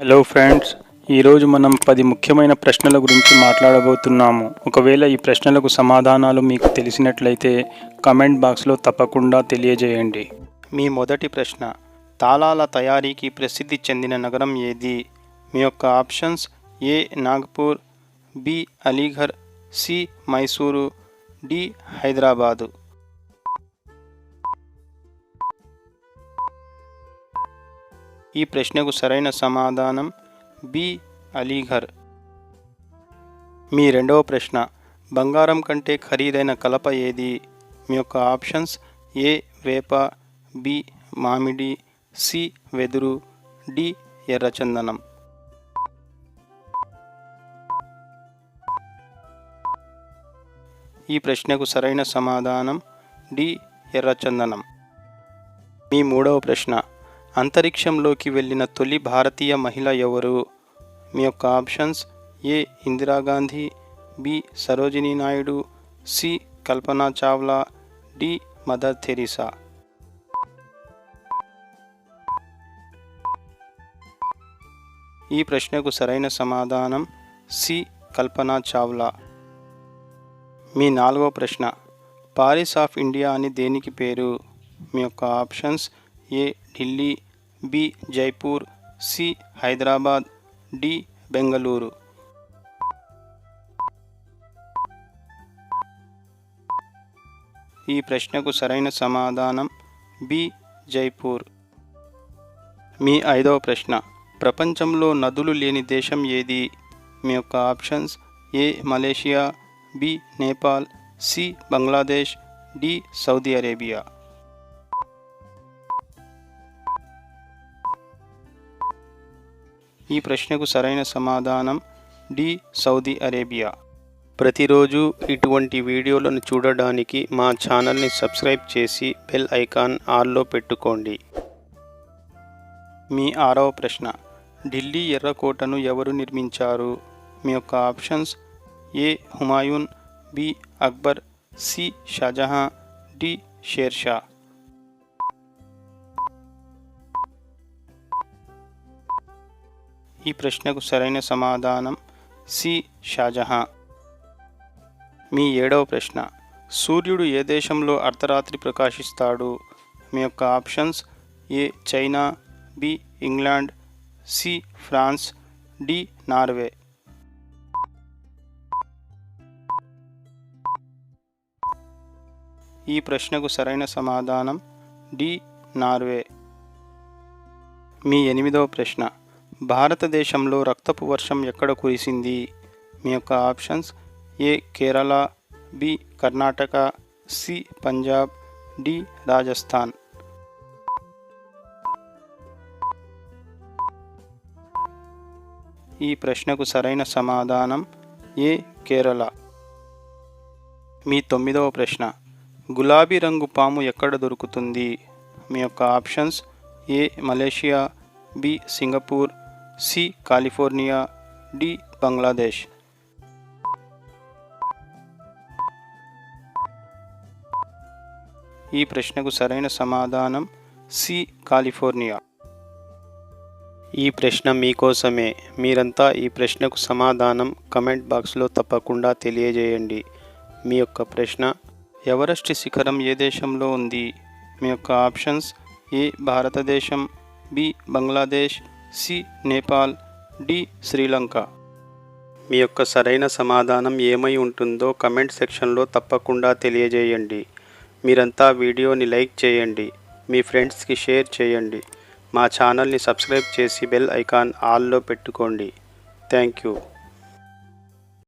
Hello friends ఈరోజు మనం పది ముఖ్యమైన ప్రశ్నల గురించి మాట్లాడబోతున్నాము. ఒకవేళ ఈ ప్రశ్నలకు సమాధానాలు మీకు తెలిసినట్లయితే కమెంట్ బాక్స్లో తప్పకుండా తెలియజేయండి. మీ మొదటి ప్రశ్న తాళాల తయారీకి ప్రసిద్ధి చెందిన నగరం ఏది? మీ యొక్క options A Nagpur B Aligarh C Mysuru D Hyderabad. ఈ ప్రశ్నకు సరైన సమాధానం బి. అలీఘర్. మీ రెండవ ప్రశ్న బంగారం కంటే ఖరీదైన కలప ఏది? మీ యొక్క ఆప్షన్స్ ఏ. వేప బి. మామిడి సి. వెదురు డి. ఎర్రచందనం. ఈ ప్రశ్నకు సరైన సమాధానం డి. ఎర్రచందనం. మీ మూడవ ప్రశ్న అంతరిక్షంలోకి వెళ్ళిన తొలి భారతీయ మహిళ ఎవరు? మీ యొక్క options A. Indira Gandhi B. Sarojini Naidu C. Kalpana Chawla D. Mother Teresa ఈ ప్రశ్నకు సరైన సమాధానం సి. కల్పనా చావ్లా. మీ నాలుగో ప్రశ్న. పారిస్ ఆఫ్ ఇండియా అని దేనికి పేరు? మీ యొక్క options A. Delhi B Jaipur C Hyderabad D Bengaluru. ఈ ప్రశ్నకు సరైన సమాధానం బి జైపూర్. మీ ఐదవ ప్రశ్న. ప్రపంచంలో నదులు లేని దేశం ఏది? మీ యొక్క options A Malaysia B Nepal C Bangladesh D Saudi Arabia. ఈ ప్రశ్నకు సరైన సమాధానం డి. Saudi Arabia. ప్రతిరోజు ఇటువంటి వీడియోలను చూడడానికి మా ఛానల్ని సబ్స్క్రైబ్ చేసి బెల్ ఐకాన్ ఆల్లో పెట్టుకోండి. మీ ఆరవ ప్రశ్న. ఢిల్లీ ఎర్రకోటను ఎవరు నిర్మించారు? మీ యొక్క options A. Humayun B. Akbar C. Shah Jahan D. Sher Shah. ఈ ప్రశ్నకు సరైన సమాధానం సి. షాజహా మీ ఏడవ ప్రశ్న. సూర్యుడు ఏ దేశంలో అర్ధరాత్రి ప్రకాశిస్తాడు? మీ యొక్క options A. China B. England C. France D. Norway. ఈ ప్రశ్నకు సరైన సమాధానం డి. నార్వే. మీ ఎనిమిదవ ప్రశ్న. భారతదేశంలో రక్తపు వర్షం ఎక్కడ కురిసింది? మీ యొక్క options A Kerala B Karnataka C Punjab D Rajasthan. ఈ ప్రశ్నకు సరైన సమాధానం ఏ కేరళ. మీ తొమ్మిదవ ప్రశ్న. గులాబీ రంగు పాము ఎక్కడ దొరుకుతుంది? మీ యొక్క options A Malaysia B Singapore C California D Bangladesh. ఈ ప్రశ్నకు సరైన సమాధానం సి కాలిఫోర్నియా. ఈ ప్రశ్న మీకోసమే. మీరంతా ఈ ప్రశ్నకు సమాధానం కమెంట్ బాక్స్లో తప్పకుండా తెలియజేయండి. మీ యొక్క ప్రశ్న ఎవరెస్ట్ శిఖరం ఏ దేశంలో ఉంది? మీ యొక్క ఆప్షన్స్ ఏ భారతదేశం B Bangladesh C Nepal D Sri Lanka. మీ యొక్క సరైన సమాధానం ఏమై ఉంటుందో కమెంట్ సెక్షన్లో తప్పకుండా తెలియజేయండి. మీరంతా వీడియోని లైక్ చేయండి. మీ ఫ్రెండ్స్కి షేర్ చేయండి. మా ఛానల్ని సబ్స్క్రైబ్ చేసి బెల్ ఐకాన్ ఆల్లో పెట్టుకోండి. Thank you.